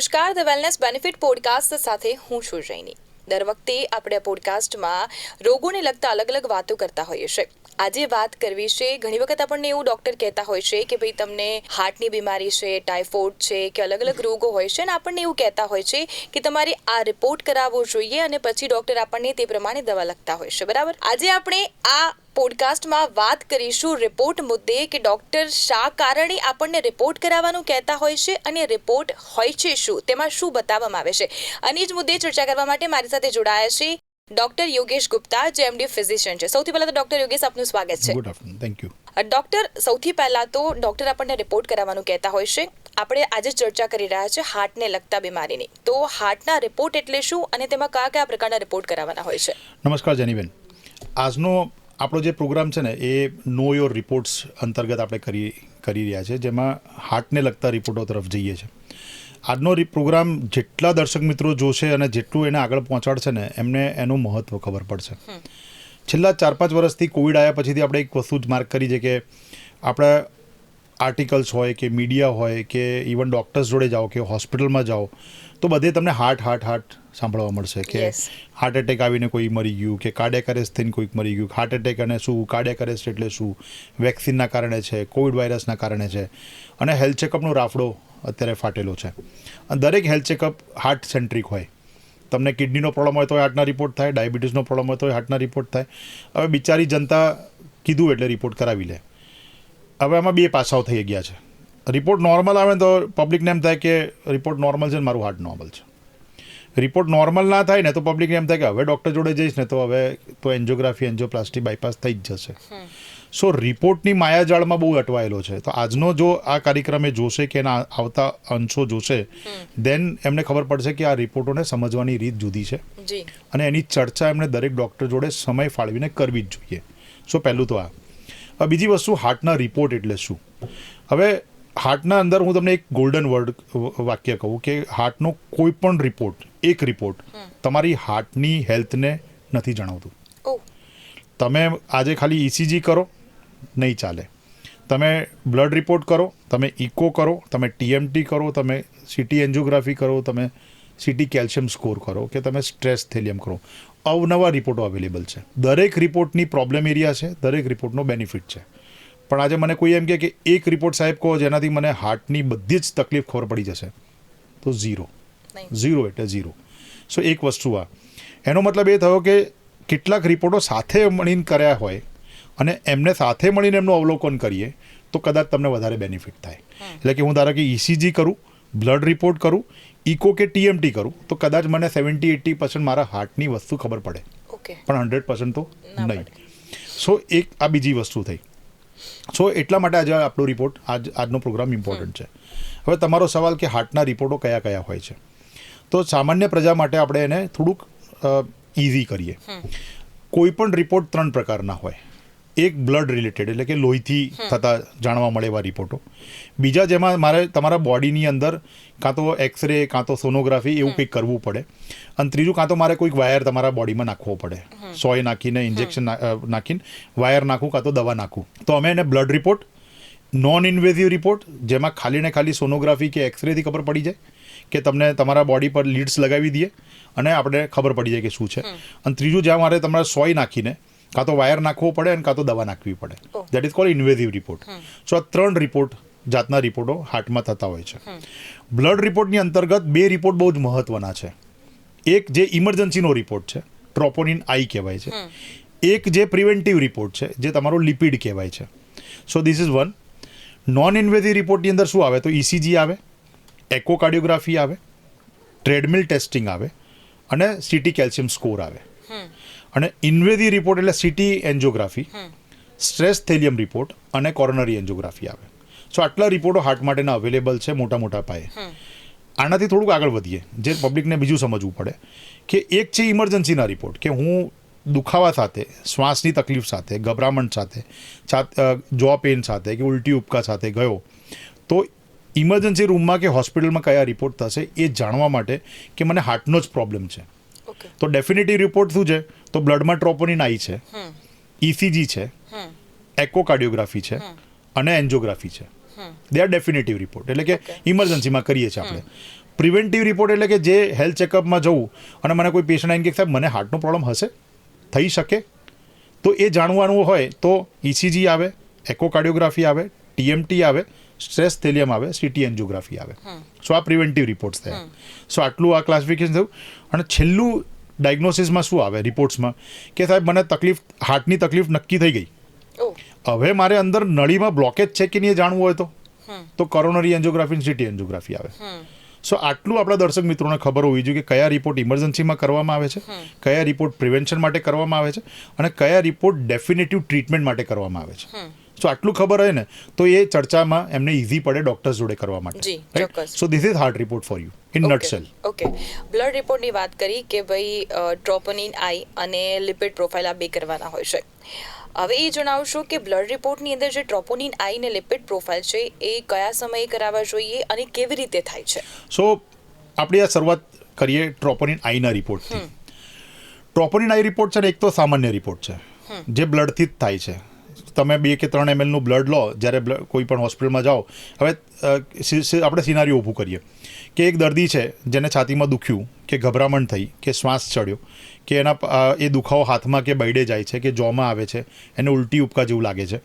નમસ્કાર the wellness benefit podcast સાથે હું છું જૈની. દર વખતે આપણે પોડકાસ્ટમાં રોગોને લગતા અલગ અલગ વાતો કરતા હોઈએ છીએ. આજે વાત કરવી છે, ઘણી વખત આપણને એવું ડૉક્ટર કહેતા હોય છે કે ભાઈ તમને હાર્ટની બીમારી છે ટાઇફોઇડ છે કે અલગ અલગ રોગો હોય છે અને આપણને એવું કહેતા હોય છે કે તમારે આ રિપોર્ટ કરાવવો જોઈએ અને પછી ડૉક્ટર આપણને તે પ્રમાણે દવા લખતા હોય છે. બરાબર? આજે આપણે આ પોડકાસ્ટમાં વાત કરીશું રિપોર્ટ મુદ્દે કે ડૉક્ટર શા કારણે આપણને રિપોર્ટ કરાવવાનું કહેતા હોય છે અને રિપોર્ટ હોય છે શું? તેમાં શું બતાવવામાં આવે છે? અને જ મુદ્દે ચર્ચા કરવા માટે મારી સાથે જોડાયા છે ડૉક્ટર યોગેશ ગુપ્તા જે એમડી ફિઝિશિયન છે. સૌથી પહેલાં તો ડૉક્ટર યોગેશ આપનું સ્વાગત છે. Good afternoon thank you doctor સૌથી પહેલાં તો ડૉક્ટર આપણને રિપોર્ટ કરાવવાનું કહેતા હોય છે. આપણે આજે ચર્ચા કરી રહ્યા છે હાર્ટને લગતા બીમારીની. તો હાર્ટના રિપોર્ટ એટલે શું અને તેમાં કયા કયા પ્રકારના રિપોર્ટ કરાવવાના હોય છે? નમસ્કાર જેનીબેન. આજનો આપણો જે પ્રોગ્રામ છે ને એ નો યોર રિપોર્ટ્સ અંતર્ગત આપણે કરી કરી રહ્યા છે જેમાં હાર્ટને લગતા રિપોર્ટો તરફ જઈએ છે આજનો રી- પ્રોગ્રામ જેટલા દર્શક મિત્રો જોશે અને જેટલું એને આગળ પહોંચાડશે ને એમને એનું મહત્ત્વ ખબર પડશે. છેલ્લા ચાર પાંચ વર્ષથી કોવિડ આવ્યા પછીથી આપણે એક વસ્તુ જ માર્ક કરી છે કે આપણે આર્ટિકલ્સ હોય કે મીડિયા હોય કે ઇવન ડૉક્ટર્સ જોડે જાઓ કે હોસ્પિટલમાં જાઓ તો બધે તમને હાર્ટ હાર્ટ હાર્ટ સાંભળવા મળશે કે હાર્ટ એટેક આવીને કોઈ મરી ગયું કે કાર્ડિયાક અરેસ્ટ થઈને કોઈક મરી ગયું. હાર્ટ એટેક અને શું? કાર્ડિયાક અરેસ્ટ એટલે શું? વેક્સિનના કારણે છે કોવિડ વાયરસના કારણે છે. અને હેલ્થ ચેકઅપનો રાફડો અત્યારે ફાટેલો છે. અને દરેક હેલ્થ ચેકઅપ હાર્ટ સેન્ટ્રિક હોય. તમને કિડનીનો પ્રોબ્લેમ હોય તો હાર્ટના રિપોર્ટ થાય ડાયાબિટીસનો પ્રોબ્લેમ હોય તો હાર્ટના રિપોર્ટ થાય. હવે બિચારી જનતા કીધું એટલે રિપોર્ટ કરાવી લે. હવે આમાં બે પાસાઓ થઈ ગયા છે. રિપોર્ટ નોર્મલ આવે તો પબ્લિકને એમ થાય કે રિપોર્ટ નોર્મલ છે ને મારું હાર્ટ નોર્મલ છે. રિપોર્ટ નોર્મલ ના થાય ને તો પબ્લિકને એમ થાય કે હવે ડૉક્ટર જોડે જઈશ ને તો હવે તો એન્જિયોગ્રાફી એન્જિયોપ્લાસ્ટી બાયપાસ થઈ જ જશે. સો રિપોર્ટની માયાજાળમાં બહુ અટવાયેલો છે. તો આજનો જો આ કાર્યક્રમે જોશે કે એના આવતા અંશો જોશે દેન એમને ખબર પડશે કે આ રિપોર્ટોને સમજવાની રીત જુદી છે. અને એની ચર્ચા એમણે દરેક ડૉક્ટર જોડે સમય ફાળવીને કરવી જ જોઈએ. સો પહેલું તો આ. બીજી વસ્તુ હાર્ટના રિપોર્ટ એટલે શું? હવે હાર્ટના અંદર હું તમને એક ગોલ્ડન વર્ડ વાક્ય કહું કે હાર્ટનો કોઈ પણ રિપોર્ટ એક રિપોર્ટ તમારી હાર્ટની હેલ્થને નથી જણાવતું. તમે આજે ખાલી ઇસીજી કરો નહીં ચાલે. તમે બ્લડ રિપોર્ટ કરો તમે ઇકો કરો તમે ટીએમટી કરો તમે સીટી એન્જિયોગ્રાફી કરો તમે સીટી કેલ્શિયમ સ્કોર કરો કે તમે સ્ટ્રેસ થેલિયમ કરો. અવનવા રિપોર્ટો અવેલેબલ છે. દરેક રિપોર્ટની પ્રોબ્લેમ એરિયા છે દરેક રિપોર્ટનો બેનિફિટ છે. પણ આજે મને કોઈ એમ કહે કે એક રિપોર્ટ સાહેબ કહો જેનાથી મને હાર્ટની બધી જ તકલીફ ખબર પડી જશે તો ઝીરો. ઝીરો એટલે ઝીરો. સો એક વસ્તુ આ. એનો મતલબ એ થયો કે કેટલાક રિપોર્ટો સાથે મળીને કર્યા હોય અને એમને સાથે મળીને એમનું અવલોકન કરીએ તો કદાચ તમને વધારે બેનિફિટ થાય. એટલે કે હું ધારો કે ઇસીજી કરું બ્લડ રિપોર્ટ કરું ઇકો કે ટીએમટી કરું તો કદાચ મને સેવન્ટી એટી પર્સન્ટ મારા હાર્ટની વસ્તુ ખબર પડે. પણ હંડ્રેડ પર્સન્ટ તો નહીં. સો એક આ બીજી વસ્તુ થઈ. સો એટલા માટે આજે આપણો રિપોર્ટ આજ આજનો પ્રોગ્રામ ઇમ્પોર્ટન્ટ છે. હવે તમારો સવાલ કે હાર્ટના રિપોર્ટો કયા કયા હોય છે? તો સામાન્ય પ્રજા માટે આપણે એને થોડુંક ઇઝી કરીએ. કોઈ પણ રિપોર્ટ ત્રણ પ્રકારના હોય. એક બ્લડ રિલેટેડ એટલે કે લોહીથી થતા જાણવા મળે એવા રિપોર્ટો. બીજા જેમાં મારે તમારા બોડીની અંદર કાં તો એક્સરે કાં તો સોનોગ્રાફી એવું કંઈક કરવું પડે. અને ત્રીજું કાં તો મારે કોઈક વાયર તમારા બોડીમાં નાખવો પડે. સોય નાખીને ઇન્જેક્શન નાખીને વાયર નાખું કાં તો દવા નાખું. તો અમે એને blood report non invasive report જેમાં ખાલી ને ખાલી સોનોગ્રાફી કે એક્સરેથી ખબર પડી જાય કે તમને તમારા બોડી પર લીડ્સ લગાવી દઈએ અને આપણે ખબર પડી જાય કે શું છે. અને ત્રીજું જ્યાં મારે તમારે સોય નાખીને કાં તો વાયર નાખવો પડે અને કાં તો દવા નાખવી પડે. That is call invasive report so આ ત્રણ રિપોર્ટ જાતના રિપોર્ટો હાર્ટમાં થતા હોય છે. બ્લડ રિપોર્ટની અંતર્ગત બે રિપોર્ટ બહુ જ મહત્વના છે. એક જે ઇમરજન્સીનો રિપોર્ટ છે ટ્રોપોનિન આઈ કહેવાય છે. એક જે પ્રિવેન્ટિવ રિપોર્ટ છે જે તમારો લિપિડ કહેવાય છે. So this is one non invasive રિપોર્ટની અંદર શું આવે? તો ઇસીજી આવે એકોકાર્ડિયોગ્રાફી આવે ટ્રેડમિલ ટેસ્ટિંગ આવે અને સિટી કેલ્શિયમ સ્કોર આવે. અને ઇન્વેદી રિપોર્ટ એટલે CT angiography stress thallium report અને કોરોનરી એન્જિયોગ્રાફી આવે. સો આટલા રિપોર્ટો હાર્ટ માટેના અવેલેબલ છે મોટા મોટા પાયે. આનાથી થોડુંક આગળ વધીએ જે પબ્લિકને બીજું સમજવું પડે કે એક છે ઇમરજન્સીના રિપોર્ટ કે હું દુખાવા સાથે શ્વાસની તકલીફ સાથે ગભરામણ સાથે જો પેન સાથે કે ઉલટી ઉપકા સાથે ગયો તો ઇમરજન્સી રૂમમાં કે હોસ્પિટલમાં કયા રિપોર્ટ થશે એ જાણવા માટે કે મને હાર્ટનો જ પ્રોબ્લેમ છે. તો ડેફિનેટિવ રિપોર્ટ શું છે? તો બ્લડમાં ટ્રોપોનિન આઈ છે. ઇસીજી છે. એકોકાર્ડિયોગ્રાફી છે. અને એન્જિયોગ્રાફી છે. દે આર ડેફિનેટિવ રિપોર્ટ એટલે કે ઇમરજન્સીમાં કરીએ છીએ આપણે. પ્રિવેન્ટિવ રિપોર્ટ એટલે કે જે હેલ્થ ચેકઅપમાં જવું અને મને કોઈ પેશન્ટ આવીને કે સાહેબ મને હાર્ટનો પ્રોબ્લેમ હશે? થઈ શકે? તો એ જાણવાનું હોય તો ઇસીજી આવે એકોકાર્ડિયોગ્રાફી આવે ટીએમટી આવે સ્ટ્રેસ થેલિયમ આવે સીટી એન્જિયોગ્રાફી આવે. સો આ પ્રિવેન્ટિવ રિપોર્ટ્સ થયા. સો આટલું આ ક્લાસિફિકેશન થયું. અને છેલ્લું ડાયગ્નોસિસમાં શું આવે? રિપોર્ટ્સમાં કે સાહેબ મને તકલીફ હાર્ટની તકલીફ નક્કી થઈ ગઈ. હવે મારે અંદર નળીમાં બ્લોકેજ છે કે નહીં એ જાણવું હોય તો? તો કોરોનરી એન્જિયોગ્રાફી સિટી એન્જિયોગ્રાફી આવે. સો આટલું આપણા દર્શક મિત્રોને ખબર હોવી જોઈએ કે કયા રિપોર્ટ ઇમરજન્સીમાં કરવામાં આવે છે કયા રિપોર્ટ પ્રિવેન્શન માટે કરવામાં આવે છે અને કયા રિપોર્ટ ડેફિનેટિવ ટ્રીટમેન્ટ માટે કરવામાં આવે છે. સો આટલું ખબર હોય ને તો એ ચર્ચામાં એમને ઇઝી પડે ડોક્ટર્સ જોડે કરવા માટે. So this is heart report for you in nutshell okay blood રિપોર્ટની વાત કરી કે ભાઈ ટ્રોપોનિન આઈ અને લિપિડ પ્રોફાઇલ આ બે કરવાના હોય છે. હવે એ જણાવશો કે બ્લડ રિપોર્ટની અંદર જે ટ્રોપોનિન આઈ ને લિપિડ પ્રોફાઇલ છે એ કયા સમયે કરાવવા જોઈએ અને કેવી રીતે થાય છે? સો આપણે આ શરૂઆત કરીએ ટ્રોપોનિન આઈના રિપોર્ટથી ટ્રોપોનિન આઈ રિપોર્ટ છે ને એક તો સામાન્ય રિપોર્ટ છે જે બ્લડથી જ થાય છે. તમે બે કે ત્રણ એમએલનું બ્લડ લો, જ્યારે કોઈ પણ હોસ્પિટલમાં જાઓ. હવે આપણે સિનારીઓ ઊભું કરીએ. કે એક દર્દી છે, જેને છાતીમાં દુખ્યું, કે ગભરામણ થઈ, કે શ્વાસ ચડ્યો, કે એના એ દુખાવો હાથમાં કે બૈડે જાય છે, કે જોમાં આવે છે, એને ઉલટી ઉપકા જેવું લાગે છે.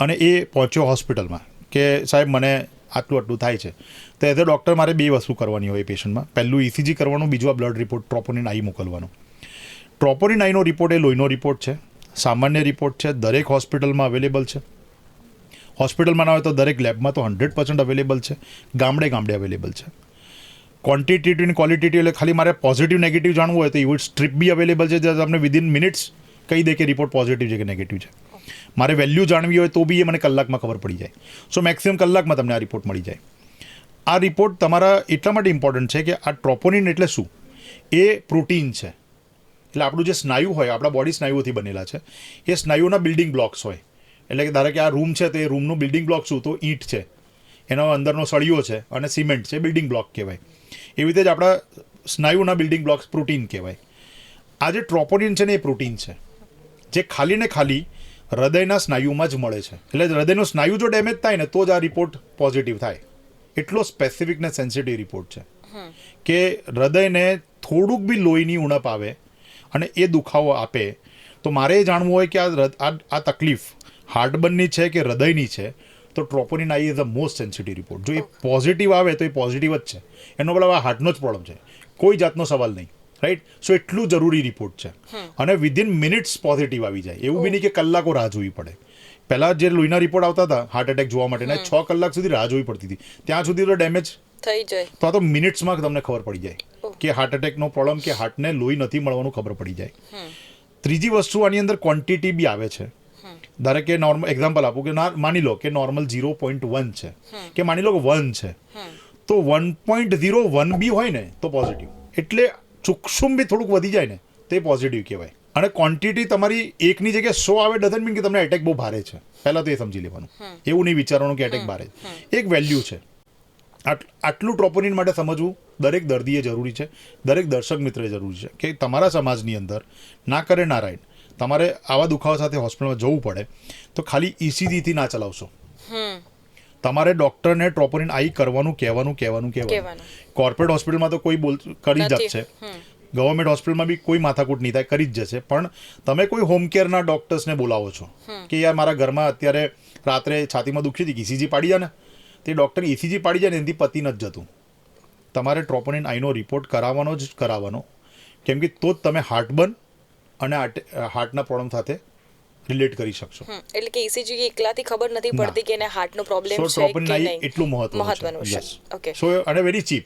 અને એ પહોંચ્યો હોસ્પિટલમાં કે સાહેબ, મને આટલું આટલું થાય છે. તો એઝ અ ડૉક્ટર મારે બે વસ્તુ કરવાની હોય પેશન્ટમાં. પહેલું ઇસીજી કરવાનું, બીજું આ બ્લડ રિપોર્ટ ટ્રોપોનિન આઈ મોકલવાનો. ટ્રોપોનિન આઈનો રિપોર્ટ એ લોહીનો રિપોર્ટ છે. સામાન્ય રિપોર્ટ છે, દરેક હોસ્પિટલમાં અવેલેબલ છે. હોસ્પિટલમાં ના હોય તો દરેક લેબમાં તો હંડ્રેડ પર્સન્ટ અવેલેબલ છે, ગામડે ગામડે અવેલેબલ છે. ક્વોન્ટિટેટિવ અને ક્વોલિટેટિવ એટલે ખાલી મારે પોઝિટિવ નેગેટિવ જાણવું હોય તો એવું સ્ટ્રીપ બી અવેલેબલ છે, જે તમને વિધિન મિનિટ્સ કહી દે કે રિપોર્ટ પોઝિટિવ છે કે નેગેટિવ છે. મારે વેલ્યુ જાણવી હોય તો બી એ મને કલાકમાં ખબર પડી જાય. સો મેક્સિમમ કલાકમાં તમને આ રિપોર્ટ મળી જાય. આ રિપોર્ટ તમારા એટલા માટે ઇમ્પોર્ટન્ટ છે કે આ ટ્રોપોનિન એટલે શું? એ પ્રોટીન છે. એટલે આપણું જે સ્નાયુ હોય આપણા બોડી સ્નાયુઓથી બનેલા છે એ સ્નાયુના બિલ્ડિંગ બ્લોક્સ હોય. એટલે કે ધારો કે આ રૂમ છે તો એ રૂમનું બિલ્ડિંગ બ્લોક શું? તો ઈંટ છે. એનો અંદરનો સળિયો છે અને સિમેન્ટ છે બિલ્ડિંગ બ્લોક કહેવાય. એવી રીતે જ આપણા સ્નાયુના બિલ્ડિંગ બ્લોક્સ પ્રોટીન કહેવાય. આ જે ટ્રોપોનિન છે ને એ પ્રોટીન છે જે ખાલી ને ખાલી હૃદયના સ્નાયુમાં જ મળે છે. એટલે હૃદયનો સ્નાયુ જો ડેમેજ થાય ને તો જ આ રિપોર્ટ પોઝિટિવ થાય. એટલો સ્પેસિફિક ને સેન્સિટિવ રિપોર્ટ છે કે હૃદયને થોડુંક બી લોહીની ઉણપ આવે અને એ દુખાવો આપે. તો મારે એ જાણવું હોય કે આ આ તકલીફ હાર્ટબર્નની છે કે હૃદયની છે? તો troponin I is a most sensitive report. જો એ પોઝિટિવ આવે તો એ પોઝિટિવ જ છે. એનો મતલબ આ હાર્ટનો જ પ્રોબ્લેમ છે. કોઈ જાતનો સવાલ નહીં. રાઈટ સો એટલું જરૂરી રિપોર્ટ છે. અને વિધિન મિનિટ્સ પોઝિટિવ આવી જાય. એવું બી નહીં કે કલાકો રાહ જોવી પડે. પહેલાં જે લોહીના રિપોર્ટ આવતા હતા હાર્ટ એટેક જોવા માટે છ કલાક સુધી રાહ જોવી પડતી હતી. ત્યાં સુધી તો ડેમેજ થઈ જાય. તો આ તો મિનિટ્સમાં તમને ખબર પડી જાય કે હાર્ટ એટેકનો પ્રોબ્લેમ કે હાર્ટને લોહી નથી મળવાનું ખબર પડી જાય. ત્રીજી વસ્તુ આની અંદર ક્વોન્ટિટી બી આવે છે. ધારે કે નોર્મલ એક્ઝામ્પલ આપું કે ના માની લો કે નોર્મલ ઝીરો પોઈન્ટ વન છે. કે માની લો કે વન છે. તો વન પોઈન્ટ ઝીરો વન બી હોય ને તો પોઝિટિવ એટલે ચૂકશુમ બી થોડુંક વધી જાય ને તે પોઝિટિવ કહેવાય. અને ક્વોન્ટિટી તમારી એકની જગ્યાએ સો આવે ડઝન મીન કે તમને એટેક બહુ ભારે છે. પહેલાં તો એ સમજી લેવાનું. એવું નહીં વિચારવાનું કે એટેક ભારે એક વેલ્યુ છે. આટલું ટ્રોપોનિન માટે સમજવું દરેક દર્દીએ જરૂરી છે દરેક દર્શક મિત્રએ જરૂરી છે કે તમારા સમાજની અંદર ના કરે નારાયણ તમારે આવા દુખાવા સાથે હોસ્પિટલમાં જવું પડે તો ખાલી ઇસીજીથી ના ચલાવશો. તમારે ડૉક્ટરને ટ્રોપોનિન આઈ કરવાનું કહેવાનું કહેવાનું કહેવાનું. કોર્પોરેટ હોસ્પિટલમાં તો કોઈ બોલ કરી જ. છે ગવર્મેન્ટ હોસ્પિટલમાં બી કોઈ માથાકૂટ નહીં થાય કરી જ જશે. પણ તમે કોઈ હોમ કેરના ડૉક્ટર્સને બોલાવો છો કે યાર મારા ઘરમાં અત્યારે રાત્રે છાતીમાં દુખી હતી ઇસીજી પાડી જાય ને તે ડૉક્ટર ઇસીજી પાડી જાય ને એનાથી પતી નથી જતું. તમારે ટ્રોપોનિન આઈનો રિપોર્ટ કરાવવાનો જ કરાવવાનો. કેમ કે તો જ તમે હાર્ટબર્ન અને હાર્ટના પ્રોબ્લેમ સાથે રિલેટ કરી શકશો. એટલે કે ECG એકલાથી ખબર નથી પડતી કે એને હાર્ટનો પ્રોબ્લેમ છે કે નહીં. એટલું મહત્વનું છે. ઓકે સો અને વેરી ચીપ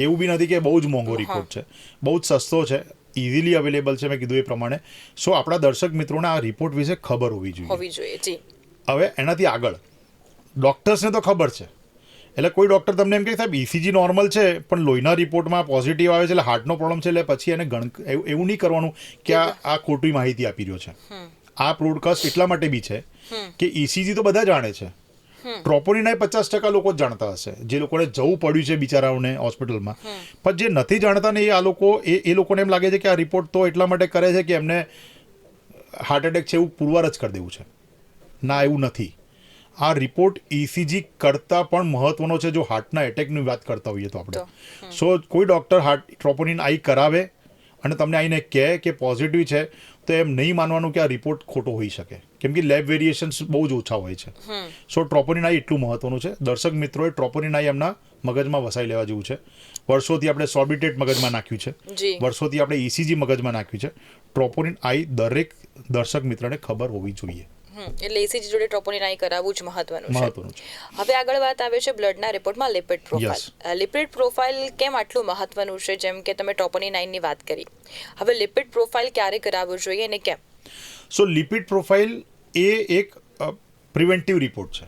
એવું બી નથી કે બહુ જ મોંઘો રિપોર્ટ છે. બહુ જ સસ્તો છે. ઇઝીલી અવેલેબલ છે મેં કીધું એ પ્રમાણે. સો આપણા દર્શક મિત્રોને આ રિપોર્ટ વિશે ખબર હોવી જોઈએ. હોવી જોઈએ જી. હવે એનાથી આગળ. ડોક્ટર્સને તો ખબર છે. એટલે કોઈ ડૉક્ટર તમને એમ કહે સાહેબ ઇસીજી નોર્મલ છે પણ લોહીના રિપોર્ટમાં પોઝિટિવ આવે છે એટલે હાર્ટનો પ્રોબ્લેમ છે એટલે પછી એને ગણ એવું એવું નહીં કરવાનું કે આ આ ખોટી માહિતી આપી રહ્યો છે. આ પ્રોડકાસ્ટ એટલા માટે બી છે કે ઇસીજી તો બધા જાણે છે. ટ્રોપોનિના પચાસ ટકા લોકો જ જાણતા હશે. જે લોકોને જવું પડ્યું છે બિચારાઓને હોસ્પિટલમાં પણ જે નથી જાણતા ને એ આ લોકો એ એ લોકોને એમ લાગે છે કે આ રિપોર્ટ તો એટલા માટે કરે છે કે એમને હાર્ટ એટેક છે એવું પુરવાર જ કરી દેવું છે. ના એવું નથી. આ રિપોર્ટ ઇસીજી કરતાં પણ મહત્વનો છે જો હાર્ટના એટેકની વાત કરતા હોઈએ તો આપણે. સો કોઈ ડૉક્ટર હાર્ટ ટ્રોપોનિન આઈ કરાવે અને તમને આઈને કહે કે પોઝિટિવ છે તો એમ નહીં માનવાનું કે આ રિપોર્ટ ખોટો હોઈ શકે. કેમ કે લેબ વેરિએશન્સ બહુ જ ઓછા હોય છે. સો ટ્રોપોનિન આઈ એટલું મહત્વનું છે. દર્શક મિત્રોએ ટ્રોપોનિન આઈ એમના મગજમાં વસાઈ લેવા જેવું છે. વર્ષોથી આપણે સોર્બિટેટ મગજમાં નાખ્યું છે. વર્ષોથી આપણે ઇસીજી મગજમાં નાખ્યું છે. ટ્રોપોનિન આઈ દરેક દર્શક મિત્રને ખબર હોવી જોઈએ. એટલે એસીજી જોડે ટ્રોપોનિન આઈ કરાવવું જ મહત્વનું છે. હવે આગળ વાત આવે છે બ્લડના રિપોર્ટમાં લિપિડ પ્રોફાઇલ લિપિડ પ્રોફાઇલ કેમ આટલું મહત્વનું છે? જેમ કે તમે ટ્રોપોનિન આઈનની વાત કરી. હવે લિપિડ પ્રોફાઇલ ક્યારે કરાવવું જોઈએ અને કેમ? સો લિપિડ પ્રોફાઇલ એ એક પ્રિવેન્ટિવ રિપોર્ટ છે.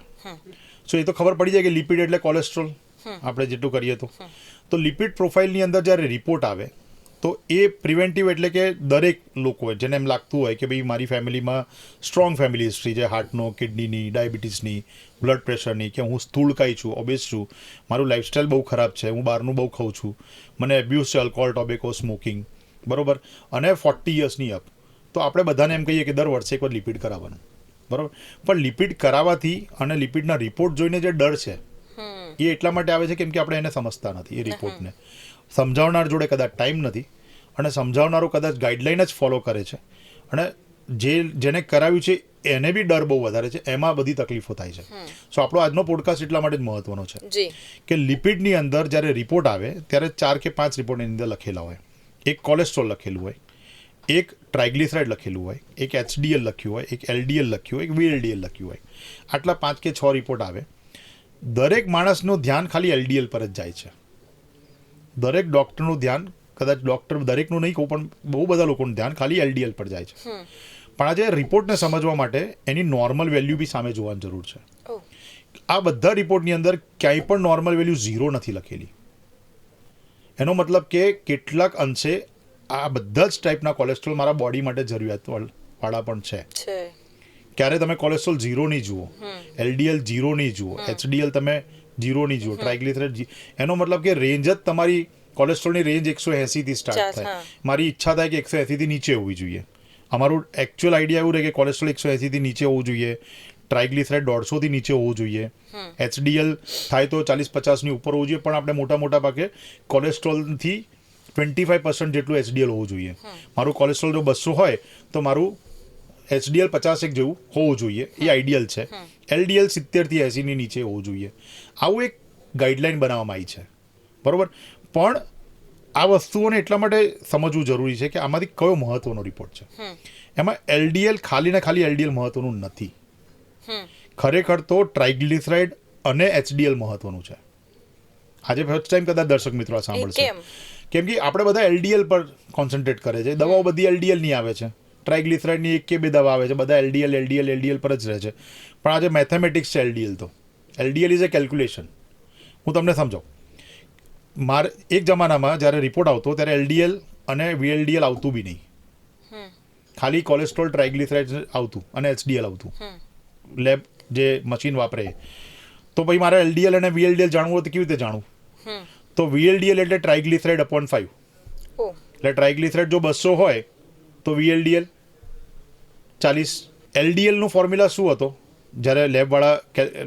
સો એ તો ખબર પડી જાય કે લિપિડ એટલે કોલેસ્ટ્રોલ આપણે જેટલું કરીએ તો. તો લિપિડ પ્રોફાઇલની અંદર જ્યારે રિપોર્ટ આવે તો એ પ્રિવેન્ટિવ એટલે કે દરેક લોકો જેને એમ લાગતું હોય કે ભાઈ મારી ફેમિલીમાં સ્ટ્રોંગ ફેમિલી હિસ્ટ્રી છે હાર્ટનો કિડનીની ડાયાબિટીસની બ્લડ પ્રેશરની કે હું સ્થૂળકાય છું ઓબેસ છું મારું લાઇફસ્ટાઇલ બહુ ખરાબ છે હું બહારનું બહુ ખાઉં છું મને એબ્યુઝ છે અલ્કોહોલ ટોબેકો સ્મોકિંગ બરોબર? અને ફોર્ટી યર્સની અપ તો આપણે બધાને એમ કહીએ કે દર વર્ષે એકવાર લિપિડ કરાવવાનું બરોબર? પણ લિપિડ કરાવવાથી અને લિપિડના રિપોર્ટ જોઈને જે ડર છે એ એટલા માટે આવે છે કેમ કે આપણે એને સમજતા નથી એ રિપોર્ટને સમજાવનાર જોડે કદાચ ટાઈમ નથી અને સમજાવનારો કદાચ ગાઈડલાઈન જ ફોલો કરે છે. અને જે જેને કરાવ્યું છે એને બી ડર બહુ વધારે છે. એમાં બધી તકલીફો થાય છે. સો આપણો આજનો પોડકાસ્ટ એટલા માટે જ મહત્વનો છે કે લિપિડની અંદર જ્યારે રિપોર્ટ આવે ત્યારે ચાર કે પાંચ રિપોર્ટની અંદર લખેલા હોય. એક કોલેસ્ટ્રોલ લખેલું હોય એક ટ્રાઇગ્લિસરાઇડ લખેલું હોય એક એચડીએલ લખ્યું હોય એક એલડીએલ લખ્યું હોય એક વીએલડીએલ લખ્યું હોય. આટલા પાંચ કે છ રિપોર્ટ આવે. દરેક માણસનું ધ્યાન ખાલી એલડીએલ પર જ જાય છે. દરેક ડૉક્ટરનું ધ્યાન કદાચ ડૉક્ટર દરેકનું નહીં કહું પણ બહુ બધા લોકોનું ધ્યાન ખાલી એલડીએલ પર જાય છે. પણ આજે રિપોર્ટને સમજવા માટે એની નોર્મલ વેલ્યુ બી સામે જોવાની જરૂર છે. આ બધા રિપોર્ટની અંદર ક્યાંય પણ નોર્મલ વેલ્યુ ઝીરો નથી લખેલી. એનો મતલબ કે કેટલાક અંશે આ બધા જ ટાઈપના કોલેસ્ટ્રોલ મારા બોડી માટે જરૂરિયાત વાળા પણ છે. છે. ક્યારે તમે કોલેસ્ટ્રોલ ઝીરો નહીં જુઓ એલડીએલ ઝીરો નહીં જુઓ એચડીએલ તમે ઝીરો નહીં જુઓ ટ્રાઇગ્લિસરાઇડ એનો મતલબ કે રેન્જ જ તમારી કોલેસ્ટ્રોલની રેન્જ એકસો એંસીથી સ્ટાર્ટ થાય. મારી ઈચ્છા થાય કે એકસો એંસીથી નીચે હોવી જોઈએ. અમારું એકચ્યુઅલ આઈડિયા એવું રહે કે કોલેસ્ટ્રોલ એકસો એંસીથી નીચે હોવું જોઈએ ટ્રાઇગ્લિસરાઇડ દોઢસોથી નીચે હોવું જોઈએ. એચડીએલ થાય તો ચાલીસ પચાસની ઉપર હોવું જોઈએ પણ આપણે મોટા મોટા ભાગે કોલેસ્ટ્રોલથી ટ્વેન્ટી ફાઈવ પર્સન્ટ જેટલું એચડીએલ હોવું જોઈએ. મારું કોલેસ્ટ્રોલ જો બસો હોય તો મારું એચડીએલ પચાસ એક જેવું હોવું જોઈએ. એ આઈડિયલ છે. એલડીએલ સિત્તેરથી એંસીની નીચે હોવું જોઈએ. આવું એક ગાઈડલાઈન બનાવવામાં આવી છે. બરોબર? પણ આ વસ્તુઓને એટલા માટે સમજવું જરૂરી છે કે આમાંથી કયો મહત્વનો રિપોર્ટ છે. એમાં એલડીએલ ખાલી ને ખાલી એલડીએલ મહત્વનું નથી. ખરેખર તો ટ્રાઇગ્લિસરાઇડ અને એચડીએલ મહત્વનું છે. આજે ફર્સ્ટ ટાઈમ કદાચ દર્શક મિત્રો આ સાંભળશે. કેમ? કેમ કે આપણે બધા એલડીએલ પર કોન્સન્ટ્રેટ કરે છે. દવાઓ બધી એલડીએલની આવે છે. ટ્રાઇગ્લિસરાઇડની એક કે બે દવા આવે છે બધા એલડીએલ એલડીએલ એલડીએલ પર જ રહે છે પણ આજે મેથેમેટિક્સ છે એલડીએલ તો એલડીએલ ઇઝ અ કેલ્ક્યુલેશન હું તમને સમજાવું મારે એક જમાનામાં જ્યારે રિપોર્ટ આવતો ત્યારે એલડીએલ અને વીએલડીએલ આવતું બી નહીં ખાલી કોલેસ્ટ્રોલ ટ્રાઇગ્લિસરાઇડ આવતું અને એચડીએલ આવતું લેબ જે મશીન વાપરે તો પછી મારે એલડીએલ અને વીએલડીએલ જાણવું હોય તો કેવી રીતે જાણવું તો વીએલડીએલ એટલે ટ્રાઇગ્લિસરાઇડ અપોન ફાઈવ એટલે ટ્રાઇગ્લિસરાઇડ જો બસો હોય તો વીએલડીએલ ચાલીસ. એલડીએલનું ફોર્મ્યુલા શું હતો? જ્યારે લેબવાળા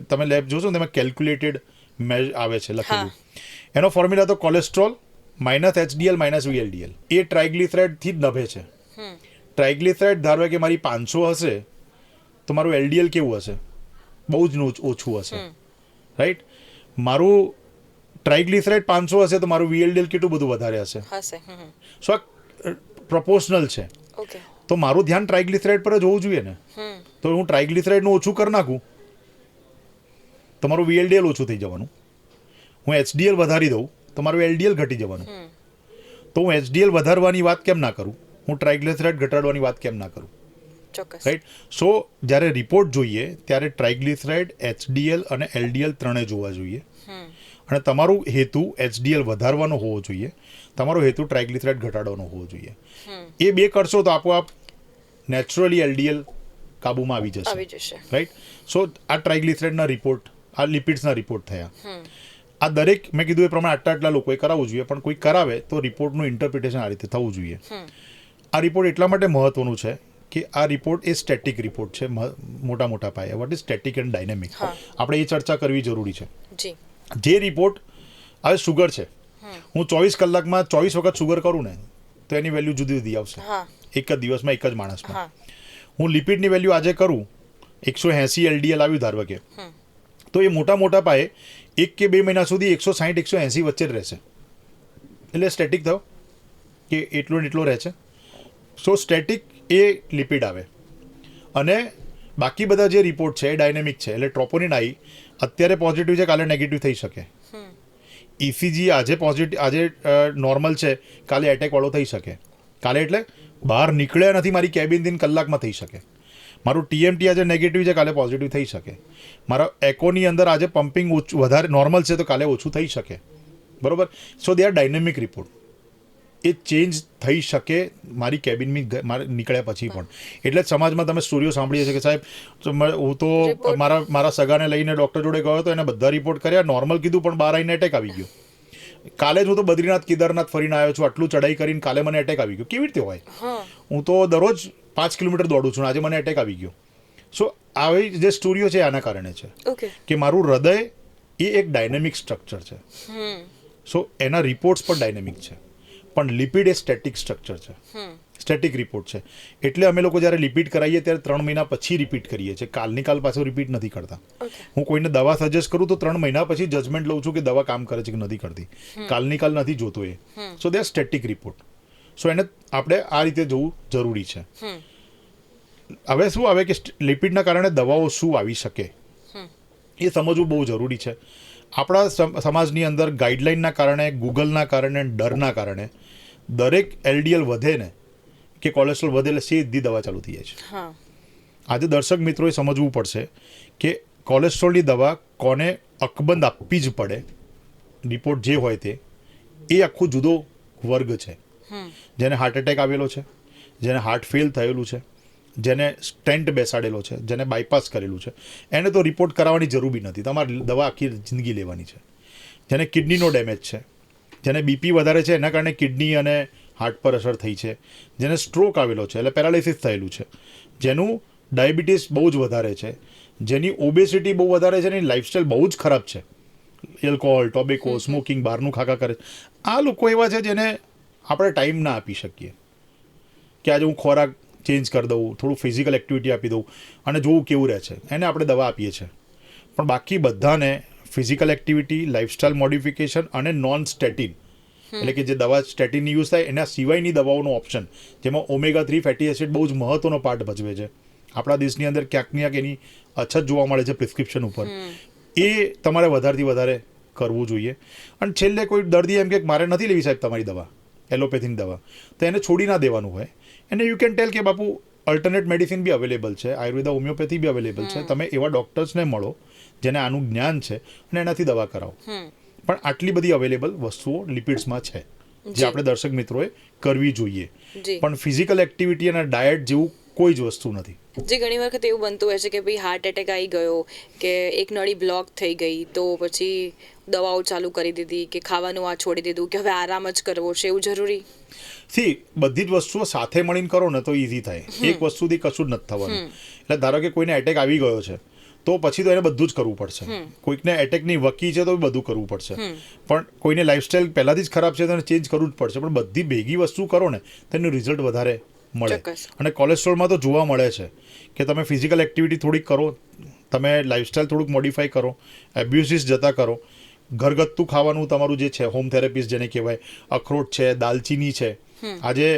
તમે લેબ જોશો ને તેમાં કેલ્ક્યુલેટેડ મેજ આવે છે લખેલું. એનો ફોર્મ્યુલા તો cholesterol minus HDL minus VLDL એ ટ્રાઇગ્લિસરાઇડથી જ નભે છે. ટ્રાઇગ્લિસરાઇડ ધારો કે મારી પાંચસો હશે તો મારું એલડીએલ કેવું હશે? બહુ જ નો- ઓછું હશે. રાઈટ મારું ટ્રાઇગ્લિસરાઇડ પાંચસો હશે તો મારું વીએલડીએલ કેટલું બધું વધારે હશે. સો પ્રપોર્શનલ છે. તો મારું ધ્યાન ટ્રાઇગ્લિસરાઇડ પર જ હોવું જોઈએ ને? તો હું ટ્રાઇગ્લિસરાઇડનું ઓછું કરી નાખું. તમારું વીએલડીએલ ઓછું થઈ જવાનું. હું એચડીએલ વધારી દઉં તો મારું એલડીએલ ઘટી જવાનું. તો હું એચડીએલ વધારવાની વાત કેમ ના કરું? હું ટ્રાઇગ્લિસરાઇડ ઘટાડવાની વાત કેમ ના કરું? રાઈટ સો જ્યારે રિપોર્ટ જોઈએ ત્યારે ટ્રાઇગ્લિસરાઇડ એચડીએલ અને એલડીએલ ત્રણે જોવા જોઈએ. અને તમારું હેતુ એચડીએલ વધારવાનો હોવો જોઈએ. તમારો હેતુ ટ્રાઇગ્લિસરાઇડ ઘટાડવાનો હોવો જોઈએ. એ બે કરશો તો આપોઆપ નેચરલી એલડીએલ કાબૂમાં આવી જશે. આવી જશે. રાઈટ સો આ ટ્રાઇગ્લિસરાઇડના રિપોર્ટ આ લિપિડ્સના રિપોર્ટ થયા. આ દરેક મેં કીધું એ પ્રમાણે આટલા આટલા લોકોએ કરાવવું જોઈએ પણ કોઈ કરાવે તો રિપોર્ટનું ઇન્ટરપ્રિટેશન આ રીતે થવું જોઈએ. આ રિપોર્ટ એટલા માટે મહત્વનું છે કે આ રિપોર્ટ એ સ્ટેટિક રિપોર્ટ છે મોટા મોટા પાયે. What is static and dynamic આપણે એ ચર્ચા કરવી જરૂરી છે. જે. રિપોર્ટ હવે સુગર છે. હું ચોવીસ કલાકમાં ચોવીસ વખત સુગર કરું ને તો એની વેલ્યુ જુદી જુદી આવશે. એક જ દિવસમાં એક જ માણસમાં. હું. લિપિડની વેલ્યુ આજે કરું એકસો એંસી એલડીએલ આવ્યું ધારો કે તો એ મોટા મોટા પાયે એક કે બે મહિના સુધી એકસો સાહીઠ એકસો એંસી વચ્ચે જ રહેશે. એટલે સ્ટેટિક થયો કે એટલો ને એટલો રહે છે. સો સ્ટેટિક એ લિપિડ આવે. અને બાકી બધા જે રિપોર્ટ છે એ ડાયનેમિક છે. એટલે ટ્રોપોનિન આવી અત્યારે પોઝિટિવ છે કાલે નેગેટિવ થઈ શકે. ઇસીજી આજે પોઝિટિવ આજે નોર્મલ છે. કાલે એટેક વાળો થઈ શકે. કાલે એટલે બહાર નીકળ્યા નથી, મારી કેબિન દિન કલાકમાં થઈ શકે. મારું ટીએમટી આજે નેગેટિવ છે, કાલે પોઝિટિવ થઈ શકે. મારા એકોની અંદર આજે પમ્પિંગ ઓછું, વધારે નોર્મલ છે, તો કાલે ઓછું થઈ શકે. બરોબર? So they are dynamic report A change થઈ શકે મારી કેબિનની મારે નીકળ્યા પછી પણ. એટલે જ સમાજમાં તમે સ્ટોરીઓ સાંભળીએ છે કે સાહેબ હું તો મારા મારા સગાને લઈને ડૉક્ટર જોડે ગયો હતો એને બધા રિપોર્ટ કર્યા નોર્મલ કીધું પણ બહાર આવીને એટેક આવી ગયો. કાલે જ હું તો બદ્રીનાથ કેદારનાથ ફરીને આવ્યો છું આટલું ચડાઈ કરીને કાલે મને એટેક આવી ગયો. કેવી રીતે હોય? હું. તો દરરોજ પાંચ કિલોમીટર દોડું છું આજે મને એટેક આવી ગયો. સો આવી જે સ્ટોરીઓ છે આના કારણે છે. કે મારું હૃદય એ એક ડાયનેમિક સ્ટ્રક્ચર છે. સો એના રિપોર્ટ્સ પણ ડાયનેમિક છે. પણ લિપિડ એ સ્ટેટિક સ્ટ્રક્ચર છે. સ્ટેટિક રિપોર્ટ છે. એટલે અમે લોકો જ્યારે રિપીટ કરાવીએ ત્યારે ત્રણ મહિના પછી રિપીટ કરીએ છીએ. કાલની કાલ પાછું રિપીટ નથી કરતા. હું કોઈને દવા સજેસ્ટ કરું તો ત્રણ મહિના પછી જજમેન્ટ લઉં છું કે દવા કામ કરે છે કે નથી કરતી. કાલની કાલ નથી જોતો એ. સો દે સ્ટેટિક રિપોર્ટ સો એને આપણે આ રીતે જોવું જરૂરી છે. હવે શું આવે કે લિપિડના કારણે દવાઓ શું આવી શકે? એ સમજવું બહુ જરૂરી છે. આપણા સમ- સમાજની અંદર ગાઈડલાઇનના કારણે ગૂગલના કારણે ડરના કારણે દરેક એલડીએલ વધે ને કે કોલેસ્ટ્રોલ વધે એટલે સીધી દવા ચાલુ થઈ જાય છે. આજે દર્શક મિત્રોએ સમજવું પડશે કે કોલેસ્ટ્રોલની દવા કોને અકબંધ આપવી જ પડે રિપોર્ટ જે હોય તે એ આખો જુદો વર્ગ છે. જેને હાર્ટ એટેક આવેલો છે જેને હાર્ટ ફેલ થયેલું છે. જેને સ્ટેન્ટ બેસાડેલો છે જેને બાયપાસ કરેલું છે. એને તો રિપોર્ટ કરાવવાની જરૂર બી નથી. તમારે દવા આખી જિંદગી લેવાની છે. જેને કિડનીનો ડેમેજ છે જેને બીપી વધારે છે એના કારણે કિડની અને હાર્ટ પર અસર થઈ છે. જેને સ્ટ્રોક આવેલો છે એટલે પેરાલિસિસ થયેલું છે. જેનું ડાયાબિટીસ બહુ જ વધારે છે. જેની ઓબેસિટી બહુ વધારે છે એની લાઇફસ્ટાઈલ બહુ જ ખરાબ છે. એલ્કોહોલ ટોબેકો સ્મોકિંગ બહારનું ખાખા કરે. આ લોકો એવા છે જેને આપણે ટાઈમ ના આપી શકીએ. કે આજે હું ખોરાક ચેન્જ કરી દઉં થોડું ફિઝિકલ એક્ટિવિટી આપી દઉં અને જોવું કેવું રહે છે. એને આપણે દવા આપીએ છીએ. પણ બાકી બધાને ફિઝિકલ એક્ટિવિટી લાઇફસ્ટાઇલ મોડિફિકેશન અને નોન સ્ટેટિન એટલે કે જે દવા સ્ટેટિનની યુઝ થાય એના સિવાયની દવાઓનો ઓપ્શન જેમાં ઓમેગા થ્રી ફેટી એસિડ બહુ જ મહત્વનો પાર્ટ ભજવે છે. આપણા દેશની અંદર ક્યાંક ક્યાંક એની અછત જોવા મળે છે પ્રિસ્ક્રિપ્શન ઉપર. એ તમારે વધારેથી વધારે કરવું જોઈએ. અને છેલ્લે કોઈ દર્દી એમ કે મારે નથી લેવી સાહેબ તમારી દવા એલોપેથીની દવા. તો એને છોડી ના દેવાનું હોય. એને યુ કેન ટેલ કે બાપુ અલ્ટરનેટ મેડિસિન બી અવેલેબલ છે. આયુર્વેદા હોમિયોપેથી બી અવેલેબલ છે. તમે એવા ડૉક્ટર્સને મળો જેને આનું જ્ઞાન છે અને એનાથી દવા કરાવો. પણ આટલી બધી અવેલેબલ વસ્તુઓ લિપિડ્સમાં છે જે આપણે દર્શક મિત્રોએ કરવી જોઈએ. પણ ફિઝિકલ એક્ટિવિટી અને ડાયટ જેવું કોઈ જ વસ્તુ નથી. જે ઘણી વખત એવું બનતું હોય છે કે ભાઈ હાર્ટ એટેક આવી ગયો કે એક નળી બ્લોક થઈ ગઈ તો પછી દવાઓ ચાલુ કરી દીધી કે ખાવાનું આ છોડી દીધું કે હવે આરામ જ કરવો છે એવું જરૂરી? સી બધી જ વસ્તુઓ સાથે મળીને કરો ને તો ઈઝી થાય. એક વસ્તુથી કશું જ નથી થવાનું. એટલે ધારો કે કોઈને એટેક આવી ગયો છે તો પછી તો એને બધું જ કરવું પડશે. કોઈકને એટેકની વકી છે તો બધું કરવું પડશે. પણ કોઈને લાઈફસ્ટાઈલ પહેલાંથી જ ખરાબ છે તો એને ચેન્જ કરવું જ પડશે. પણ બધી ભેગી વસ્તુ કરો ને તેનું રિઝલ્ટ વધારે મળે. અને કોલેસ્ટ્રોલમાં તો જોવા મળે છે કે તમે ફિઝિકલ એક્ટિવિટી થોડીક કરો તમે લાઈફસ્ટાઈલ થોડુંક મોડિફાઈ કરો એબ્યુસીસ જતા કરો. ઘરગથ્થું ખાવાનું તમારું જે છે હોમ થેરેપીસ જેને કહેવાય અખરોટ છે દાલચીની છે. આજે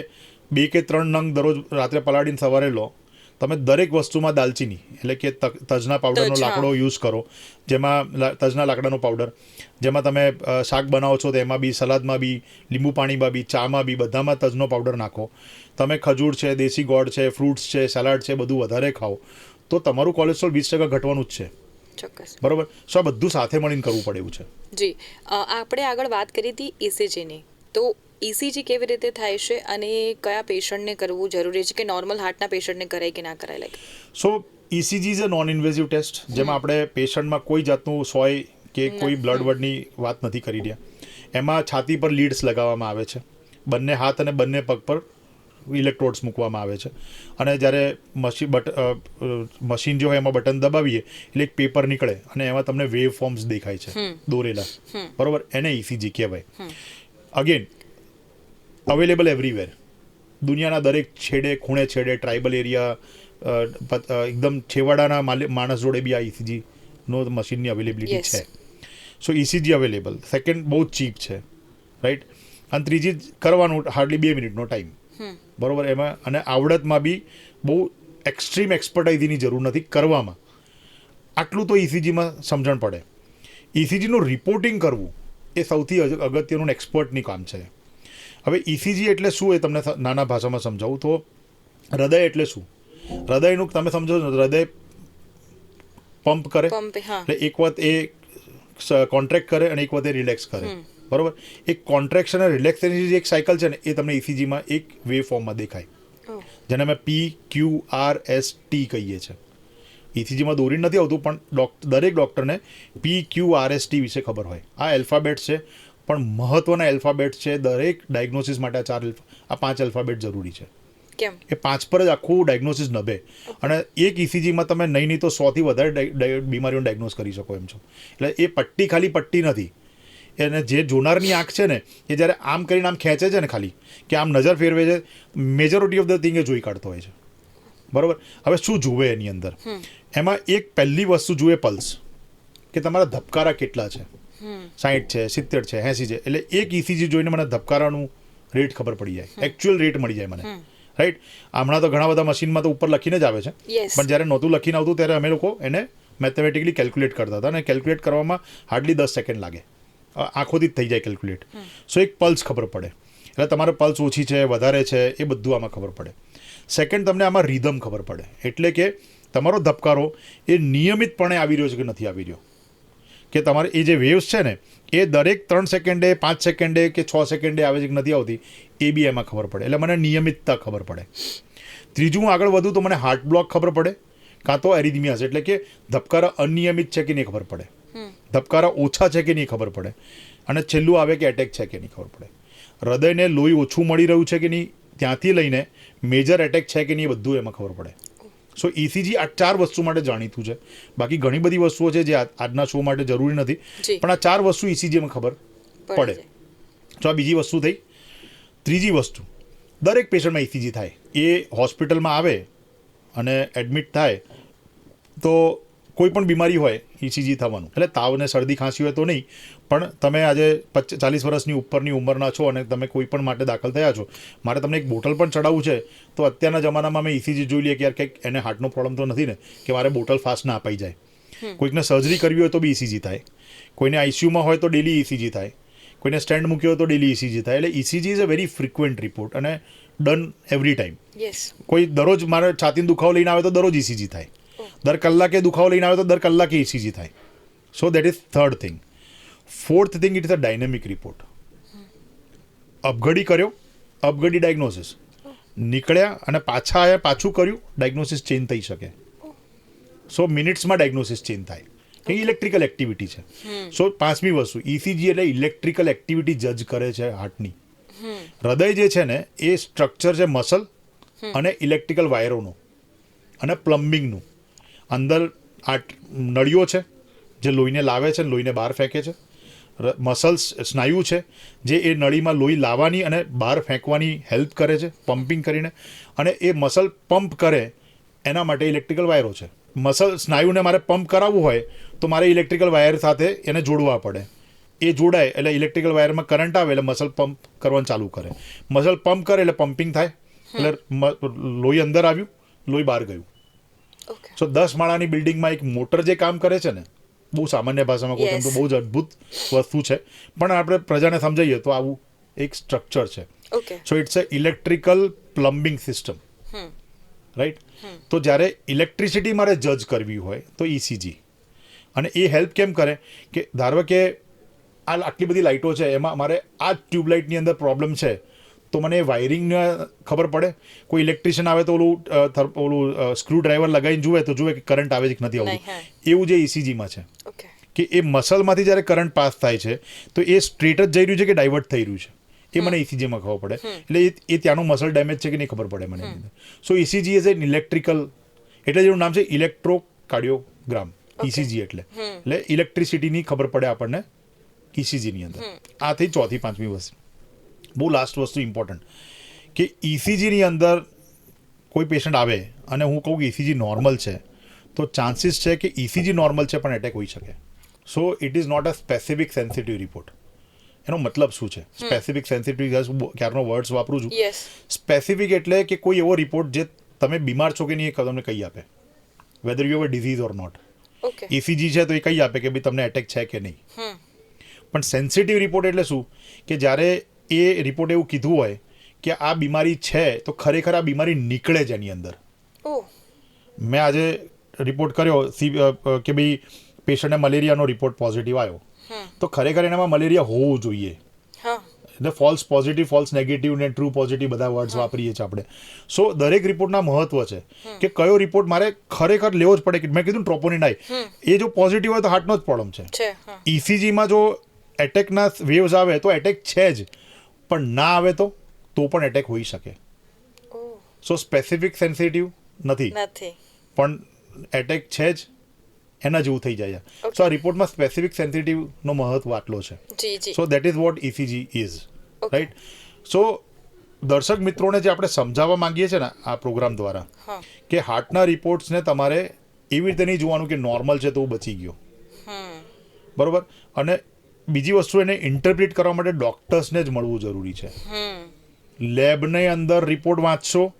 બે કે ત્રણ નંગ દરરોજ રાત્રે પલાળીને સવારે લો. તમે દરેક વસ્તુમાં દાલચીની એટલે કે તજના પાવડરનો લાકડો યુઝ કરો જેમાં તજના લાકડાનો પાવડર જેમાં તમે શાક બનાવો છો તો એમાં બી સલાદમાં બી લીંબુ પાણીમાં બી ચામાં બી બધામાં તજનો પાવડર નાખો. તમે ખજૂર છે દેશી ગોળ છે ફ્રૂટ્સ છે સલાડ છે બધું વધારે ખાઓ તો તમારું કોલેસ્ટ્રોલ વીસ ટકા ઘટવાનું જ છે. ચોક્કસ. બરોબર? સો આ બધું સાથે મળીને કરવું પડે એવું છે. જી. આપણે આગળ વાત કરી હતી ઇસીજીની તો ઇસીજી કેવી રીતે થાય છે અને કયા પેશન્ટને કરવું જરૂરી છે કે નોર્મલ હાર્ટના પેશન્ટને કરાય કે ના કરાય? Like so ECG is a non invasive test જેમાં આપણે પેશન્ટમાં કોઈ જાતનું સોય કે કોઈ બ્લડ વર્ડની વાત નથી કરી રહ્યા. એમાં છાતી પર લીડ્સ લગાવવામાં આવે છે. બંને હાથ અને બંને પગ પર ઇલેક્ટ્રોડ્સ મૂકવામાં આવે છે. અને જ્યારે મશીન બટ મશીન જે હોય એમાં બટન દબાવીએ એટલે એક પેપર નીકળે અને એમાં તમને વેવ ફોર્મ્સ દેખાય છે. દોરેલા. બરોબર? એને ઇસીજી કહેવાય. અગેન અવેલેબલ એવરીવેર દુનિયાના દરેક છેડે ખૂણે છેડે ટ્રાઇબલ એરિયા એકદમ છેવાડાના માણસ જોડે બી આ ઇસીજી નો મશીનની અવેલેબિલિટી છે. સો ઇસીજી અવેલેબલ સેકન્ડ બહુ ચીપ છે. રાઈટ અને ત્રીજી કરવાનું હાર્ડલી બે મિનિટનો ટાઈમ બરોબર? એમાં અને આવડતમાં બી બહુ એક્સ્ટ્રીમ એક્સપર્ટાઇઝીની જરૂર નથી કરવામાં. આટલું તો ઇસીજીમાં સમજણ પડે. ઇસીજીનું રિપોર્ટિંગ કરવું એ સૌથી અગત્યનું એક્સપર્ટની કામ છે. હવે ઇસીજી એટલે શું એ તમને નાના ભાષામાં સમજાવું? તો હૃદય એટલે શું? હૃદયનું તમે સમજો છો હૃદય પંપ કરે? એટલે એક વખત એ કોન્ટ્રેક્ટ કરે અને એક વખત એ રિલેક્સ કરે. બરોબર? એક કોન્ટ્રેક્શન અને રિલેક્સેશનની જે એક સાયકલ છે ને એ તમને ઇસીજીમાં એક વે ફોર્મમાં દેખાય. જેને અમે P Q R S T કહીએ છીએ. ઇસીજીમાં દોરી નથી આવતું પણ દરેક ડૉક્ટરને P Q R S T વિશે ખબર હોય. આ એલ્ફાબેટ છે. પણ મહત્ત્વના એલ્ફાબેટ છે દરેક ડાયગ્નોસિસ માટે આ ચાર આ પાંચ એલ્ફાબેટ જરૂરી છે. કેમ? એ પાંચ પર જ આખું ડાયગ્નોસિસ નભે. અને એક ઇસીજીમાં તમે નહીં નહીં તો સોથી વધારે બીમારીઓને ડાયગ્નોસ કરી શકો એમ છો. એટલે એ પટ્ટી ખાલી પટ્ટી નથી. એને જે જોનારની આંખ છે ને એ જ્યારે આમ કરીને આમ ખેંચે છે ને ખાલી કે આમ નજર ફેરવે છે મેજોરિટી ઓફ ધ થિંગ એ જોઈ કાઢતો હોય છે. બરોબર? હવે શું જુએ એની અંદર? એમાં એક પહેલી વસ્તુ જુએ પલ્સ કે તમારા ધબકારા કેટલા છે. સાઠ છે સિત્તેર છે એંસી છે. એટલે એક ઇસીજી જોઈને મને ધબકારાનું રેટ ખબર પડી જાય. એકચ્યુઅલ રેટ મળી જાય મને. રાઈટ હમણાં તો ઘણા બધા મશીનમાં તો ઉપર લખીને જ આવે છે. પણ જ્યારે નહોતું લખીને આવતું ત્યારે અમે લોકો એને મેથેમેટિકલી કેલ્ક્યુલેટ કરતા હતા. અને કેલ્ક્યુલેટ કરવામાં હાર્ડલી દસ સેકન્ડ લાગે. આંખોથી જ થઈ જાય કેલ્ક્યુલેટ સો એક પલ્સ ખબર પડે. એટલે તમારે પલ્સ ઓછી છે વધારે છે એ બધું આમાં ખબર પડે. સેકન્ડ તમને આમાં રિધમ ખબર પડે. એટલે કે તમારો ધબકારો એ નિયમિતપણે આવી રહ્યો છે કે નથી આવી રહ્યો. કે તમારે એ જે વેવ્સ છે ને એ દરેક ત્રણ સેકન્ડે પાંચ સેકન્ડે કે છ સેકન્ડે આવે છે કે નથી આવતી એ બી એમાં ખબર પડે. એટલે મને નિયમિતતા ખબર પડે. ત્રીજું હું આગળ વધું તો મને હાર્ટ બ્લોક ખબર પડે કાં તો એરિધમિયાસ એટલે કે ધબકારા અનિયમિત છે કે નહીં ખબર પડે. ધબકારા ઓછા છે કે નહીં ખબર પડે. અને છેલ્લું આવે કે એટેક છે કે નહીં ખબર પડે. હૃદયને લોહી ઓછું મળી રહ્યું છે કે નહીં ત્યાંથી લઈને મેજર એટેક છે કે નહીં બધું એમાં ખબર પડે. સો ઇસીજી આ ચાર વસ્તુ માટે જાણીતું છે. બાકી ઘણી બધી વસ્તુઓ છે જે આજના શો માટે જરૂરી નથી. પણ આ ચાર વસ્તુ ઇસીજીમાં ખબર પડે તો આ બીજી વસ્તુ થઈ. ત્રીજી વસ્તુ. દરેક પેશન્ટમાં ઇસીજી થાય. એ હોસ્પિટલમાં આવે અને એડમિટ થાય તો કોઈ પણ બીમારી હોય ઇસીજી થવાનું. એટલે તાવ ને શરદી ખાંસી હોય તો નહીં પણ તમે આજે પચ ચાલીસ વર્ષની ઉપરની ઉંમરના છો અને તમે કોઈ પણ માટે દાખલ થયા છો. મારે તમને એક બોટલ પણ ચડાવવું છે. તો અત્યારના જમાનામાં અમે ઇસીજી જોઈ લઈએ કે યાર કંઈક એને હાર્ટનો પ્રોબ્લેમ તો નથી ને કે મારે બોટલ ફાસ્ટ ના અપાઈ જાય. કોઈકને સર્જરી કરવી હોય તો બી ઇસીજી થાય. કોઈને આઈસીયુમાં હોય તો ડેલી ઇસીજી થાય. કોઈને સ્ટેન્ડ મૂક્યો હોય તો ડેલી ઇસીજી થાય. એટલે ECG is a very frequent report અને ડન એવરી ટાઈમ કોઈ દરરોજ મારે છાતીનો દુખાવો લઈને આવે તો દરરોજ ઇસીજી થાય. દર કલાકે દુખાવો લઈને આવે તો દર કલાકે ઇસીજી થાય. So that is third thing fourth thing it is a dynamic report અપઘડી કર્યો અપઘડી ડાયગ્નોસિસ નીકળ્યા અને પાછા આવ્યા પાછું કર્યું ડાયગ્નોસિસ ચેન્જ થઈ શકે. સો મિનિટ્સમાં ડાયગ્નોસિસ ચેન્જ થાય. એ ઇલેક્ટ્રિકલ એક્ટિવિટી છે. સો પાંચમી વસ્તુ ઇસીજી એટલે ઇલેક્ટ્રિકલ એક્ટિવિટી જજ કરે છે હાર્ટની હૃદય જે છે ને એ સ્ટ્રક્ચર છે મસલ અને ઇલેક્ટ્રિકલ વાયરોનું અને પ્લમ્બિંગનું અંદર આ નળીઓ છે જે લોહીને લાવે છે લોહીને બહાર ફેંકે છે. મસલ્સ સ્નાયુ છે જે એ નળીમાં લોહી લાવવાની અને બહાર ફેંકવાની હેલ્પ કરે છે પમ્પિંગ કરીને. અને એ મસલ પંપ કરે એના માટે ઇલેક્ટ્રિકલ વાયરો છે. મસલ સ્નાયુને મારે પંપ કરાવવું હોય તો મારે ઇલેક્ટ્રિકલ વાયર સાથે એને જોડવા પડે. એ જોડાય એટલે ઇલેક્ટ્રિકલ વાયરમાં કરંટ આવે એટલે મસલ પંપ કરવાનું ચાલુ કરે. મસલ પંપ કરે એટલે પમ્પિંગ થાય. એટલે લોહી અંદર આવ્યું લોહી બહાર ગયું. સો દસ માળાની બિલ્ડિંગમાં એક મોટર જે કામ કરે છે ને બહુ સામાન્ય ભાષામાં કહું તો બહુ જ અદ્ભુત વસ્તુ છે. પણ આપણે પ્રજાને સમજાવીએ તો આવું એક સ્ટ્રક્ચર છે. So it's a electrical plumbing system right તો જ્યારે ઇલેક્ટ્રિસિટી મારે જજ કરવી હોય તો ઇસીજી અને એ હેલ્પ કેમ કરે? કે ધારો કે આ આટલી બધી લાઇટો છે એમાં મારે આ ટ્યુબલાઇટની અંદર પ્રોબ્લેમ છે તો મને વાયરિંગને ખબર પડે? કોઈ ઇલેક્ટ્રિશિયન આવે તો ઓલું ઓલું સ્ક્રૂ ડ્રાઈવર લગાવીને જુએ તો જુએ કે કરંટ આવે છે કે નથી આવતું. એવું જે ઇસીજીમાં છે. ઓકે કે એ મસલમાંથી જ્યારે કરંટ પાસ થાય છે તો એ સ્ટ્રેટ જ જઈ રહ્યું છે કે ડાયવર્ટ થઈ રહ્યું છે? એ મને ઇસીજીમાં ખબર પડે. એટલે એ એ ત્યાંનું મસલ ડેમેજ છે કે નહીં ખબર પડે મને so ECG is an electrical એટલે જેનું નામ છે ઇલેક્ટ્રો કાર્ડિયોગ્રામ ઇસીજી એટલે. એટલે ઇલેક્ટ્રિસિટીની ખબર પડે આપણને ઇસીજીની અંદર. આ થઈ ચોથી પાંચમી વસ્તુ બહુ લાસ્ટ વસ્તુ ઇમ્પોર્ટન્ટ કે ઇસીજીની અંદર કોઈ પેશન્ટ આવે અને હું કહું કે ઇસીજી નોર્મલ છે તો ચાન્સીસ છે કે ઇસીજી નોર્મલ છે પણ એટેક હોઈ શકે. So it is not a specific sensitive report એનો મતલબ શું છે? સ્પેસિફિક સેન્સિટિવ ક્યારનો વર્ડ્સ વાપરું છું? સ્પેસિફિક એટલે કે કોઈ એવો રિપોર્ટ જે તમે બીમાર છો કે નહીં એ તમને કહી આપે. Whether you have a disease or not ECG છે તો એ કહી આપે કે ભાઈ તમને એટેક છે કે નહીં? પણ સેન્સિટિવ રિપોર્ટ એટલે શું? કે જ્યારે એ રિપોર્ટ એવું કીધું હોય કે આ બીમારી છે તો ખરેખર આ બીમારી નીકળે જ એની અંદર. મેં આજે રિપોર્ટ કર્યો કે ભાઈ પેશન્ટને મલેરિયાનો રિપોર્ટ પોઝિટિવ આવ્યો. તો ખરેખર એનામાં મલેરિયા હોવું જોઈએ. હા. એટલે ફોલ્સ પોઝિટિવ ફોલ્સ નેગેટિવ ને ટ્રુ પોઝિટિવ બધા વર્ડ્સ વાપરીએ છીએ આપણે. સો દરેક રિપોર્ટના મહત્વ છે કે કયો રિપોર્ટ મારે ખરેખર લેવો જ પડે કે મેં કીધું ટ્રોપોનિન આઈ એ જો પોઝિટિવ હોય તો હાર્ટનો જ પ્રોબ્લેમ છે. ઇસીજીમાં જો એટેકના વેવ્સ આવે તો એટેક છે જ. પણ ના આવે તો તો પણ એટેક હોઈ શકે. સો સ્પેસિફિક સેન્સિટિવ નથી. પણ એટેક છે જ. એના જેવું થઈ જાય છે સો આ રિપોર્ટમાં સ્પેસિફિક સેન્સિટિવનો મહત્વ આટલો છે. So that is what ECG is. Right so દર્શક મિત્રોને જે આપણે સમજાવવા માંગીએ છીએ ને આ પ્રોગ્રામ દ્વારા કે હાર્ટના રિપોર્ટ્સને તમારે એવી રીતે નહીં જોવાનું કે નોર્મલ છે તો હું બચી ગયો. બરોબર? અને બીજી વસ્તુ એને ઇન્ટરપ્રિટ કરવા માટે ડોક્ટર્સને જ મળવું જરૂરી છે. લેબની અંદર રિપોર્ટ વાંચશો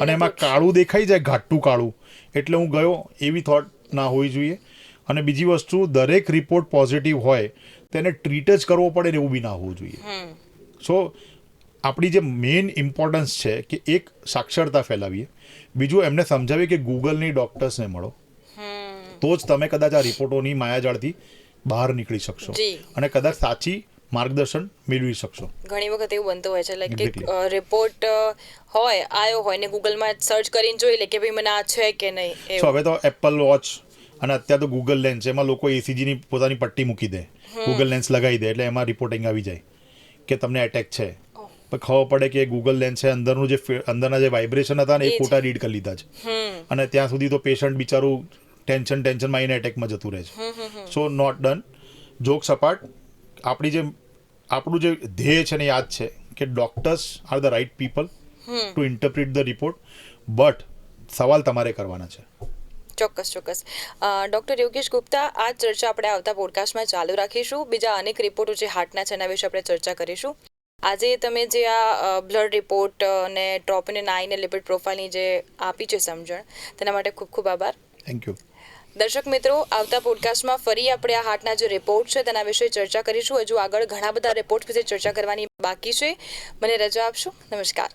અને એમાં કાળું દેખાઈ જાય ઘાટું કાળું. એટલે હું ગયો એવી થોટ ના હોવી જોઈએ. અને બીજી વસ્તુ દરેક રિપોર્ટ પોઝિટિવ હોય તેને ટ્રીટ જ કરવો પડે ને એવું બી ના હોવું જોઈએ. સો આપણી જે મેઇન ઇમ્પોર્ટન્સ છે કે એક સાક્ષરતા ફેલાવીએ. બીજું એમને સમજાવીએ કે ગૂગલની ડૉક્ટર્સને મળો. તો જ તમે કદાચ આ રિપોર્ટોની માયાજાળથી બહાર નીકળી શકશો. અને કદાચ સાચી માર્ગદર્શન મેળવી શકશો. ઘણી વખત એવું બનતું હોય છે લાઈક કે રિપોર્ટ હોય આવ્યો હોય ને ગૂગલમાં સર્ચ કરીને જોઈ લે કે ભાઈ મને આ છે કે નહીં સો હવે તો એપલ વોચ અને અત્યારે તો ગૂગલ લેન્સ એમાં લોકો એસીજીની પોતાની પટ્ટી મૂકી દે. ગૂગલ લેન્સ લગાવી દે એટલે એમાં રિપોર્ટિંગ આવી જાય કે તમને એટેક છે. પણ ખબર પડે કે ગૂગલ લેન્સ છે અંદરનું જે અંદરના જે વાઇબ્રેશન હતા ને એ ખોટા રીડ કરી લીધા છે. અને ત્યાં સુધી તો પેશન્ટ બિચારું ટેન્શન ટેન્શનમાં આવીને એટેકમાં જતું રહે છે. So not done joke apart આપણી જે આપણું જે ધ્યેય છે ને યાદ છે કે doctors are the right people to interpret the report but સવાલ તમારે કરવાના છે. ચોક્કસ ચોક્કસ. ડૉક્ટર યોગેશ ગુપ્તા આ ચર્ચા આપણે આવતા પોડકાસ્ટમાં ચાલુ રાખીશું. બીજા અનેક રિપોર્ટો જે હાર્ટના છે એના વિશે આપણે ચર્ચા કરીશું. આજે તમે જે આ બ્લડ રિપોર્ટ અને ટ્રોપિન આઈ ને લિપિડ પ્રોફાઇલની જે આપી છે સમજણ તેના માટે ખૂબ ખૂબ આભાર. થેન્ક યુ દર્શક મિત્રો, આવતા પોડકાસ્ટમાં ફરી આપણે આ હાર્ટના જે રિપોર્ટ છે તેના વિશે ચર્ચા કરીશું. હજુ આગળ ઘણા બધા રિપોર્ટ વિશે ચર્ચા કરવાની બાકી છે. મને રજા આપશો. નમસ્કાર.